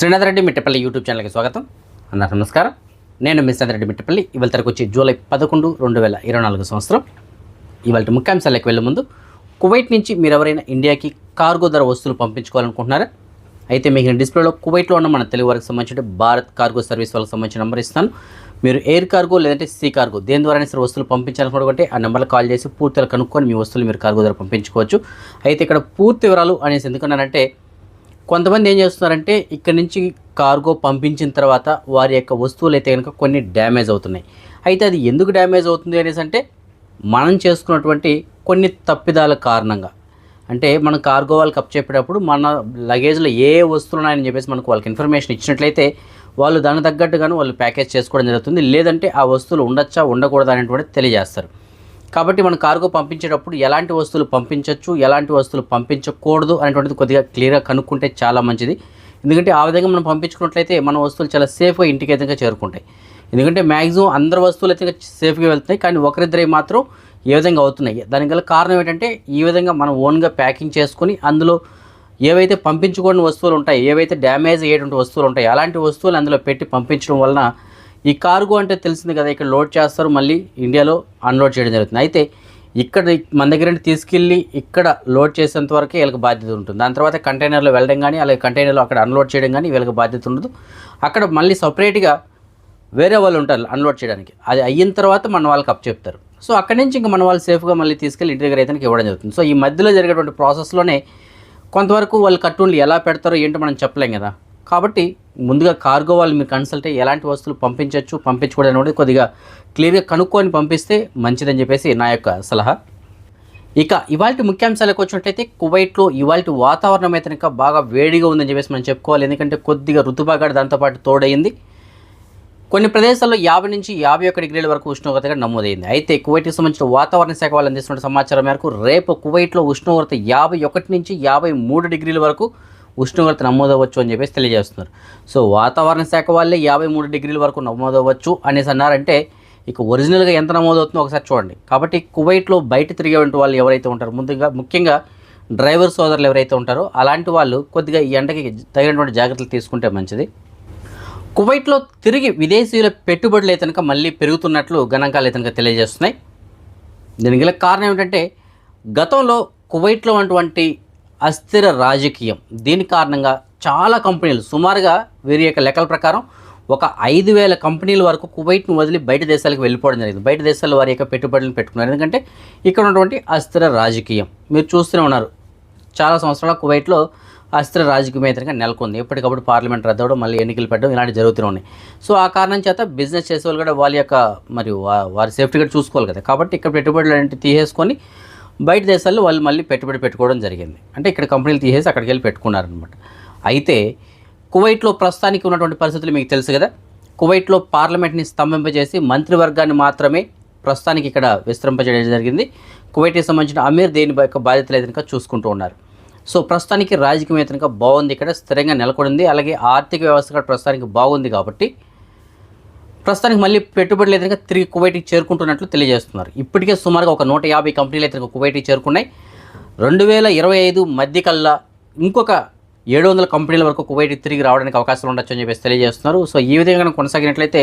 Srinath Reddy Mittapalli YouTube ఛానల్కి స్వాగతం. అందరూ నమస్కారం. నేను మిస్ శ్రీనాథ్ రెడ్డి మిట్టపల్లి. ఇవాళ తరకు వచ్చి జూలై పదకొండు రెండు వేల ఇరవై నాలుగు సంవత్సరం. ఇవాళ ముఖ్యాంశాలకు వెళ్ళే ముందు కువైట్ నుంచి మీరు ఎవరైనా ఇండియాకి కార్గో ధర వస్తువులు పంపించుకోవాలనుకుంటున్నారా? అయితే మీకు డిస్ప్లేలో కువైట్లో ఉన్న మన తెలుగు వారికి సంబంధించిన భారత్ కార్గో సర్వీస్ వాళ్ళకి సంబంధించిన నెంబర్ ఇస్తాను. మీరు ఎయిర్ కార్గో లేదంటే సీ కార్గో దేని ద్వారా సరే వస్తువులు పంపించాలనుకుంటే ఆ నెంబర్లో కాల్ చేసి పూర్తిగా కనుక్కొని మీ వస్తువులు మీరు కార్గో ద్వారా పంపించుకోవచ్చు. అయితే ఇక్కడ పూర్తి వివరాలు అనేసి ఎందుకన్నానంటే కొంతమంది ఏం చేస్తున్నారంటే ఇక్కడ నుంచి కార్గో పంపించిన తర్వాత వారి యొక్క వస్తువులు అయితే కనుక కొన్ని డ్యామేజ్ అవుతున్నాయి. అయితే అది ఎందుకు డ్యామేజ్ అవుతుంది అనేసి అంటే మనం చేసుకున్నటువంటి కొన్ని తప్పిదాల కారణంగా. అంటే మనం కార్గో వాళ్ళకి అప్పచెప్పేటప్పుడు మన లగేజ్లో ఏ ఏ వస్తువులు ఉన్నాయని చెప్పేసి మనకు వాళ్ళకి ఇన్ఫర్మేషన్ ఇచ్చినట్లయితే వాళ్ళు దానికి తగ్గట్టుగాను వాళ్ళు ప్యాకేజ్ చేసుకోవడం జరుగుతుంది. లేదంటే ఆ వస్తువులు ఉండొచ్చా ఉండకూడదా అనేటువంటి తెలియజేస్తారు. కాబట్టి మనం కార్గో పంపించేటప్పుడు ఎలాంటి వస్తువులు పంపించవచ్చు ఎలాంటి వస్తువులు పంపించకూడదు అనేటువంటిది కొద్దిగా క్లియర్గా కనుక్కుంటే చాలా మంచిది. ఎందుకంటే ఆ విధంగా మనం పంపించుకున్నట్లయితే మన వస్తువులు చాలా సేఫ్గా ఇంటికి అయితే చేరుకుంటాయి. ఎందుకంటే మ్యాక్సిమం అందరి వస్తువులు అయితే సేఫ్గా వెళ్తున్నాయి కానీ ఒకరిద్దరి మాత్రం ఏ విధంగా అవుతున్నాయి. దానికి కారణం ఏంటంటే ఈ విధంగా మనం ఓన్గా ప్యాకింగ్ చేసుకుని అందులో ఏవైతే పంపించుకోని వస్తువులు ఉంటాయి ఏవైతే డ్యామేజ్ అయ్యేటువంటి వస్తువులు ఉంటాయి అలాంటి వస్తువులు అందులో పెట్టి పంపించడం వలన ఈ కార్గో అంటే తెలిసింది కదా ఇక్కడ లోడ్ చేస్తారు మళ్ళీ ఇండియాలో అన్లోడ్ చేయడం జరుగుతుంది. అయితే ఇక్కడ మన దగ్గర నుండి తీసుకెళ్ళి ఇక్కడ లోడ్ చేసేంత వరకు వీళ్ళకి బాధ్యత ఉంటుంది. దాని తర్వాత కంటైనర్లో వెళ్ళడం కానీ అలాగే కంటైనర్లో అక్కడ అన్లోడ్ చేయడం కానీ వీళ్ళకి బాధ్యత ఉండదు. అక్కడ మళ్ళీ సపరేట్గా వేరే వాళ్ళు ఉంటారు అన్లోడ్ చేయడానికి. అది అయిన తర్వాత మన వాళ్ళకి అప్ చెప్తారు. సో అక్కడి నుంచి ఇంకా మన వాళ్ళు సేఫ్గా మళ్ళీ తీసుకెళ్ళి ఇంటి దగ్గర అయితే ఇవ్వడం జరుగుతుంది. సో ఈ మధ్యలో జరిగేటువంటి ప్రాసెస్లోనే కొంతవరకు వాళ్ళు కట్టులు ఎలా పెడతారో ఏంటో మనం చెప్పలేం కదా. కాబట్టి ముందుగా కార్గో వాళ్ళు మీరు కన్సల్ట్ అయ్యి ఎలాంటి వస్తువులు పంపించవచ్చు పంపించకూడదు అనేది కొద్దిగా క్లియర్గా కనుక్కొని పంపిస్తే మంచిదని చెప్పేసి నా యొక్క సలహా. ఇక ఇవాళ ముఖ్యాంశాలకు వచ్చినట్టయితే కువైట్లో ఇవాళ వాతావరణం అయితే ఇంకా బాగా వేడిగా ఉందని చెప్పేసి మనం చెప్పుకోవాలి. ఎందుకంటే కొద్దిగా రుతుబాగాడు దాంతోపాటు తోడైంది కొన్ని ప్రదేశాల్లో యాభై నుంచి యాభై ఒక్క డిగ్రీల వరకు ఉష్ణోగ్రతగా నమోదైంది. అయితే కువైట్కి సంబంధించిన వాతావరణ శాఖ వాళ్ళు అందిస్తున్న సమాచారం మేరకు రేపు కువైట్లో ఉష్ణోగ్రత యాభై ఒకటి నుంచి యాభై మూడు డిగ్రీల వరకు ఉష్ణోగ్రత నమోదవచ్చు అని చెప్పేసి తెలియజేస్తున్నారు. సో వాతావరణ శాఖ వాళ్ళే యాభై మూడు డిగ్రీల వరకు నమోదవచ్చు అనేసి అన్నారంటే ఇక ఒరిజినల్గా ఎంత నమోదవుతుందో ఒకసారి చూడండి. కాబట్టి కువైట్లో బయట తిరిగేటువంటి వాళ్ళు ఎవరైతే ఉంటారో ముందుగా ముఖ్యంగా డ్రైవర్ సోదరులు ఎవరైతే ఉంటారో అలాంటి వాళ్ళు కొద్దిగా ఈ ఎండకి తగినటువంటి జాగ్రత్తలు తీసుకుంటే మంచిది. కువైట్లో తిరిగి విదేశీయుల పెట్టుబడులు అయితే కనుక మళ్ళీ పెరుగుతున్నట్లు గణాంకాలు అయితే కనుక తెలియజేస్తున్నాయి. దీనికి కారణం ఏంటంటే గతంలో కువైట్లో ఉన్నటువంటి అస్థిర రాజకీయం. దీని కారణంగా చాలా కంపెనీలు సుమారుగా వీరి యొక్క లెక్కల ప్రకారం ఒక ఐదు వేల కంపెనీల వరకు కువైట్ను వదిలి బయట దేశాలకు వెళ్ళిపోవడం జరిగింది. బయట దేశాల్లో వారి యొక్క పెట్టుబడులను పెట్టుకున్నారు. ఎందుకంటే ఇక్కడ ఉన్నటువంటి అస్థిర రాజకీయం. మీరు చూస్తూనే ఉన్నారు. చాలా సంవత్సరాల కువైట్లో అస్థిర రాజకీయం అయితే నెలకొంది. ఎప్పటికప్పుడు పార్లమెంట్ రద్దవడం మళ్ళీ ఎన్నికలు పెట్టడం ఇలాంటి జరుగుతూనే ఉన్నాయి. సో ఆ కారణం చేత బిజినెస్ చేసే వాళ్ళు కూడా వాళ్ళ యొక్క మరియు వారి సేఫ్టీ కూడా చూసుకోవాలి కదా. కాబట్టి ఇక్కడ పెట్టుబడులు అంటే తీసేసుకొని బయట దేశాల్లో వాళ్ళు మళ్ళీ పెట్టుబడి పెట్టుకోవడం జరిగింది. అంటే ఇక్కడ కంపెనీలు తీసేసి అక్కడికి వెళ్ళి పెట్టుకున్నారనమాట అయితే కువైట్లో ప్రస్తుతానికి ఉన్నటువంటి పరిస్థితులు మీకు తెలుసు కదా? కువైట్లో పార్లమెంట్ని స్తంభింపజేసి మంత్రివర్గాన్ని మాత్రమే ప్రస్తుతానికి ఇక్కడ విస్తరింపజేయడం జరిగింది. కువైట్కి సంబంధించిన అమీర్ దేని యొక్క బాధ్యతలు అయితే కనుక చూసుకుంటూ ఉన్నారు. సో ప్రస్తుతానికి రాజకీయం బాగుంది ఇక్కడ స్థిరంగా నెలకొంది అలాగే ఆర్థిక వ్యవస్థ కూడా ప్రస్తుతానికి బాగుంది కాబట్టి ప్రస్తుతానికి మళ్ళీ పెట్టుబడులు అయితే తిరిగి కువైట్కి చేరుకుంటున్నట్లు తెలియజేస్తున్నారు. ఇప్పటికే సుమారుగా ఒక నూట యాభై కంపెనీలు అయితే కువైట్కి చేరుకున్నాయి. రెండు వేల ఇరవై ఐదు మధ్య కల్లా ఇంకొక ఏడు వందల కంపెనీల వరకు కువైట్కి తిరిగి రావడానికి అవకాశాలు ఉండొచ్చు అని చెప్పేసి తెలియజేస్తున్నారు. సో ఈ విధంగా కొనసాగినట్లయితే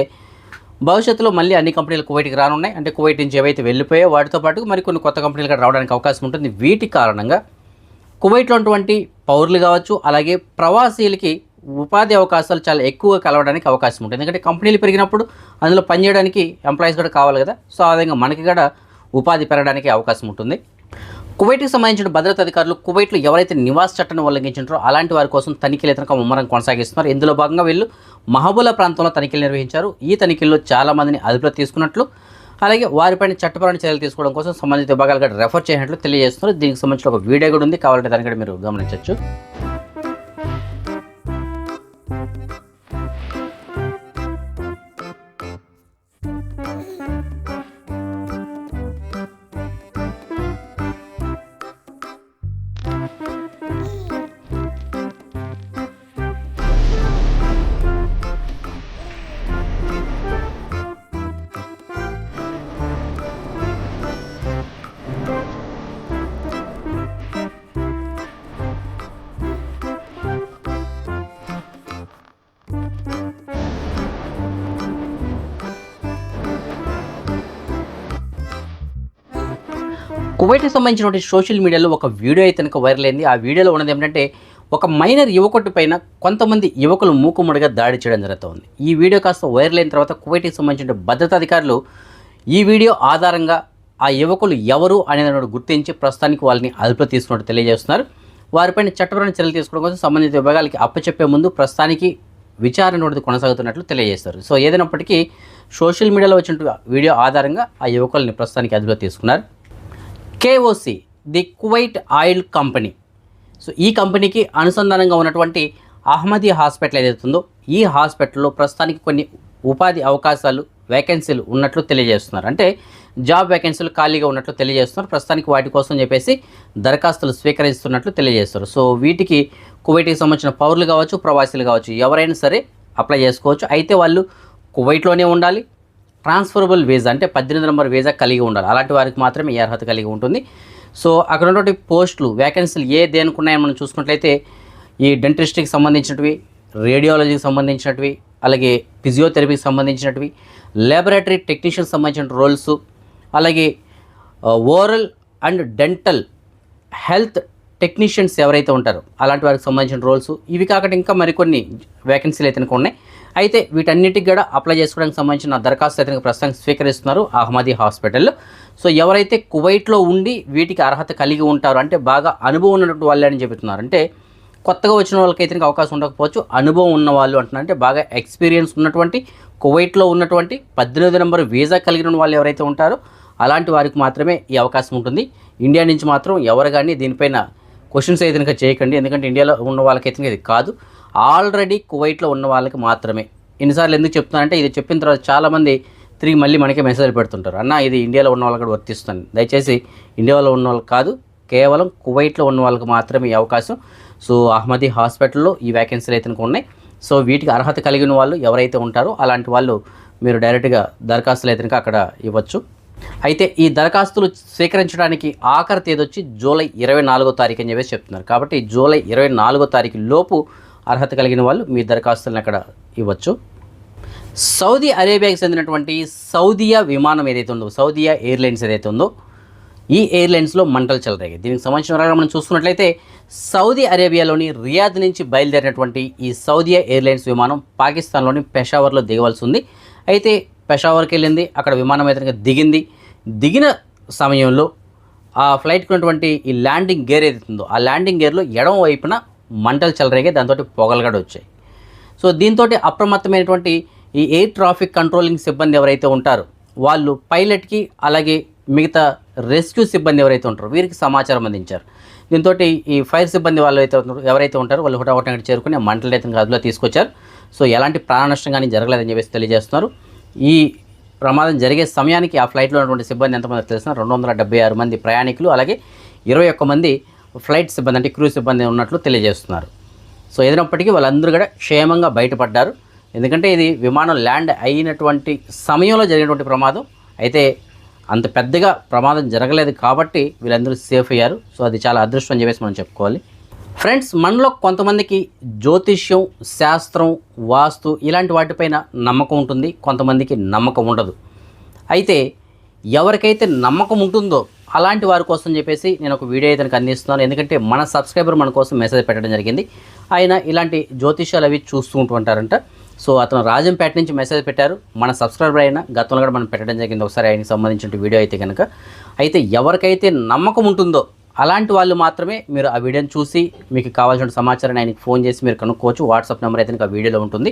భవిష్యత్తులో మళ్ళీ అన్ని కంపెనీలు కువైట్కి రానున్నాయి. అంటే కువైట్ నుంచి ఏవైతే వెళ్ళిపోయాయో వాటితో పాటు మరి కొన్ని కొత్త కంపెనీలు కూడా రావడానికి అవకాశం ఉంటుంది. వీటి కారణంగా కువైట్లో ఉన్నటువంటి పౌరులు కావచ్చు అలాగే ప్రవాసీలకి ఉపాధి అవకాశాలు చాలా ఎక్కువగా కలవడానికి అవకాశం ఉంటుంది. ఎందుకంటే కంపెనీలు పెరిగినప్పుడు అందులో పనిచేయడానికి ఎంప్లాయీస్ కూడా కావాలి కదా. సో ఆ విధంగా మనకి కూడా ఉపాధి పెరగడానికి అవకాశం ఉంటుంది. కువైట్కి సంబంధించిన భద్రతా అధికారులు కువైట్లో ఎవరైతే నివాస చట్టాన్ని ఉల్లంఘించారో అలాంటి వారి కోసం తనిఖీలు ఇతను ముమ్మరం కొనసాగిస్తున్నారు. ఇందులో భాగంగా వీళ్ళు మహబూలా ప్రాంతంలో తనిఖీలు నిర్వహించారు. ఈ తనిఖీల్లో చాలామందిని అదుపులో తీసుకున్నట్లు అలాగే వారిపైన చట్టపరమైన చర్యలు తీసుకోవడం కోసం సంబంధిత విభాగాలు కూడా రెఫర్ చేసినట్లు తెలియజేస్తున్నారు. దీనికి సంబంధించిన ఒక వీడియో కూడా ఉంది. కావాలంటే దాన్ని కూడా మీరు గమనించవచ్చు. కువైట్కి సంబంధించినటువంటి సోషల్ మీడియాలో ఒక వీడియో అయితే కనుక వైరల్ అయింది. ఆ వీడియోలో ఉన్నది ఏంటంటే ఒక మైనర్ యువకుడి పైన కొంతమంది యువకులు మూకుముడిగా దాడి చేయడం జరుగుతుంది. ఈ వీడియో కాస్త వైరల్ అయిన తర్వాత కువైట్కి సంబంధించిన భద్రతా అధికారులు ఈ వీడియో ఆధారంగా ఆ యువకులు ఎవరు అనేది గుర్తించి ప్రస్తుతానికి వాళ్ళని అదుపులో తీసుకున్నట్టు తెలియజేస్తున్నారు. వారిపైన చట్టపరమైన చర్యలు తీసుకోవడం కోసం సంబంధిత విభాగాలకి అప్పచెప్పే ముందు ప్రస్తుతానికి విచారణ అనేది కొనసాగుతున్నట్లు తెలియజేస్తారు. సో ఏదైనప్పటికీ సోషల్ మీడియాలో వచ్చిన వీడియో ఆధారంగా ఆ యువకుల్ని ప్రస్తుతానికి అదుపులో తీసుకున్నారు. KOC the Kuwait oil company. So ఈ కంపెనీకి అనుసంధానంగా ఉన్నటువంటి అహ్మదీ హాస్పిటల్ ఏదైతే ఉందో ఈ హాస్పిటల్లో ప్రస్తుతానికి కొన్ని ఉపాధి అవకాశాలు వేకెన్సీలు ఉన్నట్లు తెలియజేస్తున్నారు. అంటే జాబ్ వేకెన్సీలు ఖాళీగా ఉన్నట్లు తెలియజేస్తున్నారు. ప్రస్తుతానికి వాటి కోసం చెప్పేసి దరఖాస్తులు స్వీకరిస్తున్నట్లు తెలియజేస్తారు సో వీటికి కువైట్కి సంబంధించిన పౌరులు కావచ్చు ప్రవాసీలు కావచ్చు ఎవరైనా సరే అప్లై చేసుకోవచ్చు. అయితే వాళ్ళు కువైట్లోనే ఉండాలి ట్రాన్స్ఫరబుల్ వీజా అంటే పద్దెనిమిది నెంబర్ వీజా కలిగి ఉండాలి. అలాంటి వారికి మాత్రమే ఈ అర్హత కలిగి ఉంటుంది. సో అక్కడ ఉన్నటువంటి పోస్టులు వేకెన్సీలు ఏ దేనికి మనం చూసుకున్నట్లయితే ఈ డెంటిస్ట్కి సంబంధించినవి రేడియాలజీకి సంబంధించినవి అలాగే ఫిజియోథెరపీకి సంబంధించినవి ల్యాబొరేటరీ టెక్నీషియన్ సంబంధించిన రోల్స్ అలాగే oral and dental health technicians ఎవరైతే ఉంటారో అలాంటి వారికి సంబంధించిన రోల్స్ ఇవి కాకుండా ఇంకా మరికొన్ని వేకెన్సీలు అయితే ఉన్నాయి. అయితే వీటన్నిటికి కూడా అప్లై చేసుకోవడానికి సంబంధించిన దరఖాస్తు అయితే ప్రస్తుతం స్వీకరిస్తున్నారు అహ్మదీ హాస్పిటల్లో సో ఎవరైతే కువైట్లో ఉండి వీటికి అర్హత కలిగి ఉంటారో అంటే బాగా అనుభవం ఉన్నటువంటి వాళ్ళే అని చెబుతున్నారు. అంటే కొత్తగా వచ్చిన వాళ్ళకైతే అవకాశం ఉండకపోవచ్చు. అనుభవం ఉన్న వాళ్ళు అంటున్నారు. అంటే బాగా ఎక్స్పీరియన్స్ ఉన్నటువంటి కువైట్లో ఉన్నటువంటి పద్దెనిమిది నెంబర్ వీసా కలిగిన వాళ్ళు ఎవరైతే ఉంటారో అలాంటి వారికి మాత్రమే ఈ అవకాశం ఉంటుంది. ఇండియా నుంచి మాత్రం ఎవరు కానీ దీనిపైన క్వశ్చన్స్ అయితే కనుక చేయకండి. ఎందుకంటే ఇండియాలో ఉన్న వాళ్ళకైతే ఇది కాదు. ఆల్రెడీ కువైట్లో ఉన్న వాళ్ళకి మాత్రమే. ఎన్నిసార్లు ఎందుకు చెప్తున్నానంటే ఇది చెప్పిన తర్వాత చాలామంది తిరిగి మళ్ళీ మనకే మెసేజ్ పెడుతుంటారు. అన్న ఇది ఇండియాలో ఉన్న వాళ్ళకి కూడా వర్తిస్తుంది. దయచేసి ఇండియాలో ఉన్న వాళ్ళకి కాదు కేవలం కువైట్లో ఉన్న వాళ్ళకి మాత్రమే ఈ అవకాశం. సో అహ్మదీ హాస్పిటల్లో ఈ వ్యాకెన్సీలు అయితే ఉన్నాయి. సో వీటికి అర్హత కలిగిన వాళ్ళు ఎవరైతే ఉంటారో అలాంటి వాళ్ళు మీరు డైరెక్ట్గా దరఖాస్తులు అయితే అక్కడ ఇవ్వచ్చు. అయితే ఈ దరఖాస్తులు స్వీకరించడానికి ఆఖరి తేదీ వచ్చి జూలై ఇరవై నాలుగో తారీఖు అని చెప్పేసి చెప్తున్నారు. కాబట్టి జూలై ఇరవై నాలుగో తారీఖు లోపు అర్హత కలిగిన వాళ్ళు మీ దరఖాస్తులను అక్కడ ఇవ్వచ్చు. సౌదీ అరేబియాకి చెందినటువంటి సౌదియా విమానం ఏదైతే ఉందో సౌదియా ఎయిర్లైన్స్ ఏదైతే ఉందో ఈ ఎయిర్లైన్స్లో మంటలు చెలరేగాయి. దీనికి సంబంధించిన వివరాలు మనం చూసుకున్నట్లయితే సౌదీ అరేబియాలోని రియాద్ నుంచి బయలుదేరినటువంటి ఈ సౌదియా ఎయిర్లైన్స్ విమానం పాకిస్తాన్లోని పెషావర్లో దిగవలసి ఉంది. అయితే పెషావర్కి వెళ్ళింది అక్కడ విమానం అయితే దిగింది. దిగిన సమయంలో ఆ ఫ్లైట్కి ఉన్నటువంటి ఈ ల్యాండింగ్ గేర్ ఏదైతుందో ఆ ల్యాండింగ్ గేర్లో ఎడమ వైపున మంటలు చెలరేగాయి. దాంతో పొగలు వచ్చాయి. సో దీంతో అప్రమత్తమైనటువంటి ఈ ఎయిర్ ట్రాఫిక్ కంట్రోలింగ్ సిబ్బంది ఎవరైతే ఉంటారో వాళ్ళు పైలట్కి అలాగే మిగతా రెస్క్యూ సిబ్బంది ఎవరైతే ఉంటారో వీరికి సమాచారం అందించారు. దీంతో ఈ ఫైర్ సిబ్బంది వాళ్ళు అయితే ఎవరైతే ఉంటారో వాళ్ళు హుటాహుటంగా చేరుకుని ఆ మంటలు అయితే అదులో తీసుకొచ్చారు. సో ఎలాంటి ప్రాణ నష్టం కానీ జరగలేదని చెప్పేసి తెలియజేస్తున్నారు. ఈ ప్రమాదం జరిగే సమయానికి ఆ ఫ్లైట్లో ఉన్నటువంటి సిబ్బంది ఎంతమంది తెలిసిన రెండు వందల డెబ్బై ఆరు మంది ప్రయాణికులు అలాగే ఇరవై ఒక్క మంది ఫ్లైట్ సిబ్బంది అంటే క్రూ సిబ్బంది ఉన్నట్లు తెలియజేస్తున్నారు. సో ఏదైనప్పటికీ వాళ్ళందరూ కూడా క్షేమంగా బయటపడ్డారు. ఎందుకంటే ఇది విమానం ల్యాండ్ అయినటువంటి సమయంలో జరిగినటువంటి ప్రమాదం. అయితే అంత పెద్దగా ప్రమాదం జరగలేదు కాబట్టి వీళ్ళందరూ సేఫ్ అయ్యారు. సో అది చాలా అదృష్టం అని చెప్పేసి మనం చెప్పుకోవాలి. ఫ్రెండ్స్ మనలో కొంతమందికి జ్యోతిష్యం శాస్త్రం వాస్తు ఇలాంటి వాటిపైన నమ్మకం ఉంటుంది కొంతమందికి నమ్మకం ఉండదు. అయితే ఎవరికైతే నమ్మకం ఉంటుందో అలాంటి వారి కోసం చెప్పేసి నేను ఒక వీడియో అయితే అందిస్తున్నాను. ఎందుకంటే మన సబ్స్క్రైబర్ మన కోసం మెసేజ్ పెట్టడం జరిగింది. ఆయన ఇలాంటి జ్యోతిష్యాలు అవి చూస్తూ ఉంటుంటారంట. సో అతను రాజంపేట నుంచి మెసేజ్ పెట్టారు. మన సబ్స్క్రైబర్ అయినా గతంలో కూడా మనం పెట్టడం జరిగింది. ఒకసారి ఆయనకి సంబంధించిన వీడియో అయితే కనుక. అయితే ఎవరికైతే నమ్మకం ఉంటుందో అలాంటి వాళ్ళు మాత్రమే మీరు ఆ వీడియోని చూసి మీకు కావాల్సిన సమాచారాన్ని ఆయనకి ఫోన్ చేసి మీరు కనుక్కోవచ్చు. వాట్సాప్ నెంబర్ అయితే ఆ వీడియోలో ఉంటుంది.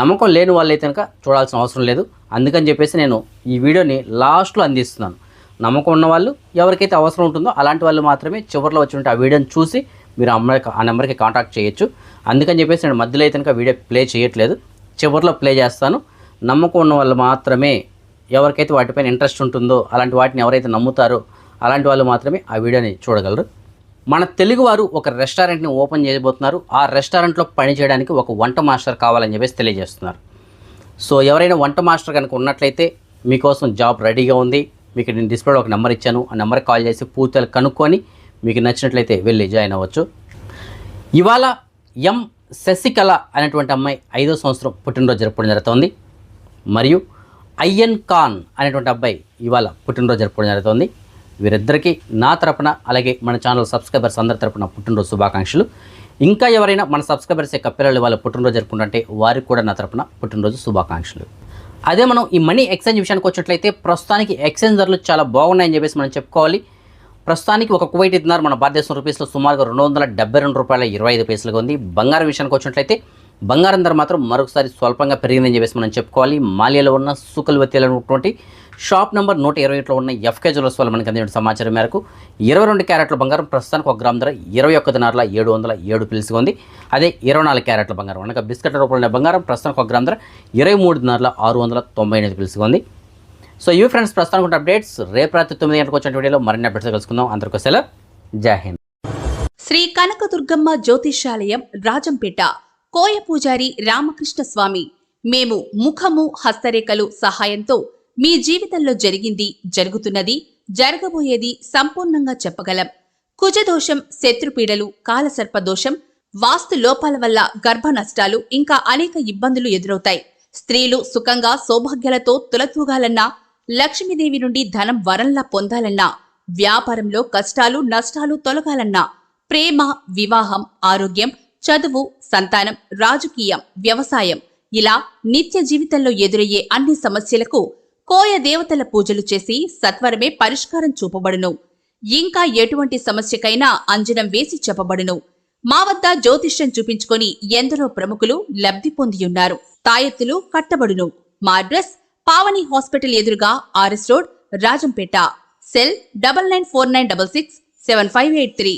నమ్మకం లేని వాళ్ళు అయితే కనుక చూడాల్సిన అవసరం లేదు. అందుకని చెప్పేసి నేను ఈ వీడియోని లాస్ట్లో అందిస్తున్నాను. నమ్మకం ఉన్నవాళ్ళు ఎవరికైతే అవసరం ఉంటుందో అలాంటి వాళ్ళు మాత్రమే చివరిలో వచ్చినట్టు ఆ వీడియోని చూసి మీరు అమ్మాయికి ఆ నెంబర్కి కాంటాక్ట్ చేయొచ్చు. అందుకని చెప్పేసి నేను మధ్యలో అయితే కనుక వీడియో ప్లే చేయట్లేదు. చివరిలో ప్లే చేస్తాను. నమ్మకం ఉన్న వాళ్ళు మాత్రమే ఎవరికైతే వాటిపైన ఇంట్రెస్ట్ ఉంటుందో అలాంటి వాటిని ఎవరైతే నమ్ముతారో అలాంటి వాళ్ళు మాత్రమే ఆ వీడియోని చూడగలరు. మన తెలుగువారు ఒక రెస్టారెంట్ని ఓపెన్ చేయబోతున్నారు. ఆ రెస్టారెంట్లో పనిచేయడానికి ఒక వంట మాస్టర్ కావాలని చెప్పేసి తెలియజేస్తున్నారు. సో ఎవరైనా వంట మాస్టర్ కనుక ఉన్నట్లయితే మీకోసం జాబ్ రెడీగా ఉంది. మీకు నేను డిస్ప్లేలో ఒక నెంబర్ ఇచ్చాను. ఆ నెంబర్కి కాల్ చేసి పూర్తిగా కనుక్కొని మీకు నచ్చినట్లయితే వెళ్ళి జాయిన్ అవ్వచ్చు. ఇవాళ ఎం శశికళ అనేటువంటి అమ్మాయి ఐదో సంవత్సరం పుట్టినరోజు జరుపుకోవడం జరుగుతుంది. మరియు అయ్యన్ ఖాన్ అనేటువంటి అబ్బాయి ఇవాళ పుట్టినరోజు జరుపుకోవడం జరుగుతుంది. వీరిద్దరికీ నా తరపున అలాగే మన ఛానల్ సబ్స్క్రైబర్స్ అందరి తరపున పుట్టినరోజు శుభాకాంక్షలు. ఇంకా ఎవరైనా మన సబ్స్క్రైబర్స్ యొక్క పిల్లలు వాళ్ళ పుట్టినరోజు జరుపుకుంటుంటే వారికి కూడా నా తరపున పుట్టినరోజు శుభాకాంక్షలు. అదే మనం ఈ మనీ ఎక్స్చేంజ్ విషయానికి వచ్చినట్లయితే ప్రస్తుతానికి ఎక్స్చేంజ్ ధరలు చాలా బాగున్నాయని చెప్పేసి మనం చెప్పుకోవాలి. ప్రస్తుతానికి ఒక కువైట్ ఇద్దరు మన భారతదేశం రూపీస్లో సుమారుగా రెండు వందల డెబ్బై రెండు రూపాయల ఇరవై ఐదు పైసలుగా ఉంది. బంగారం విషయానికి వచ్చినట్లయితే బంగారం ధర మాత్రం మరొకసారి స్వల్పంగా పెరిగిందని చెప్పేసి మనం చెప్పుకోవాలి. మాలియాలో ఉన్న సుకల్వతిలో ఉన్నటువంటి షాప్ నెంబర్ నూట ఇరవై ఒకటిలో ఉన్న ఎఫ్కే జ్యువెల్స్ వల్ల మనకి అందిన సమాచారం మేరకు ఇరవై రెండు క్యారెట్ల బంగారం ప్రస్తుతానికి ఒక గ్రామ్ ధర ఇరవై ఒక్క దినార్ల ఏడు వందల ఏడు పిలుసుగా ఉంది. అదే ఇరవై నాలుగు క్యారెట్ల బంగారం. అనగా బిస్కెట్ రూపంలో ఉన్న బంగారం ప్రస్తుతానికి ఒక గ్రామ్ ధర ఇరవై మూడు దినార్ల ఆరు వందల తొంభై ఎనిమిది పిలుసుగా ఉంది. సో ఇవి ఫ్రెండ్స్ ప్రస్తుతానికి ఉన్న అప్డేట్స్ రేపు రాత్రి తొమ్మిది గంటలకు వచ్చిన వీడియోలో మరిన్ని అప్డేట్స్ కలుసుకుందాం. అందరికీ సెలవు. జాహింద్ శ్రీ కనకదుర్గమ్మ జ్యోతిష్యాలయం రాజంపేట. కోయ పూజారి రామకృష్ణ స్వామి మేము ముఖము హస్తరేఖలు సహాయంతో మీ జీవితంలో జరిగింది జరుగుతున్నది జరగబోయేది సంపూర్ణంగా చెప్పగలం. కుజదోషం శత్రుపీడలు కాలసర్పదోషం వాస్తు లోపాల వల్ల గర్భ నష్టాలు ఇంకా అనేక ఇబ్బందులు ఎదురవుతాయి. స్త్రీలు సుఖంగా సౌభాగ్యాలతో తులతూగాలన్నా లక్ష్మీదేవి నుండి ధనం వరంలా పొందాలన్నా వ్యాపారంలో కష్టాలు నష్టాలు తొలగాలన్నా ప్రేమ వివాహం ఆరోగ్యం చదువు సంతానం రాజకీయం వ్యవసాయం ఇలా నిత్య జీవితంలో ఎదురయ్యే అన్ని సమస్యలకు కోయ దేవతల పూజలు చేసి సత్వరమే పరిష్కారం చూపబడును. ఇంకా ఎటువంటి సమస్యకైనా అంజనం వేసి చెప్పబడును. మా వద్ద జ్యోతిష్యం చూపించుకొని ఎందరో ప్రముఖులు లబ్ధి పొందియున్నారు. తాయెత్తులు కట్టబడును. మా అడ్రస్ పావని హాస్పిటల్ ఎదురుగా RS road Rajampet. Cell double nine four nine double six seven five eight three.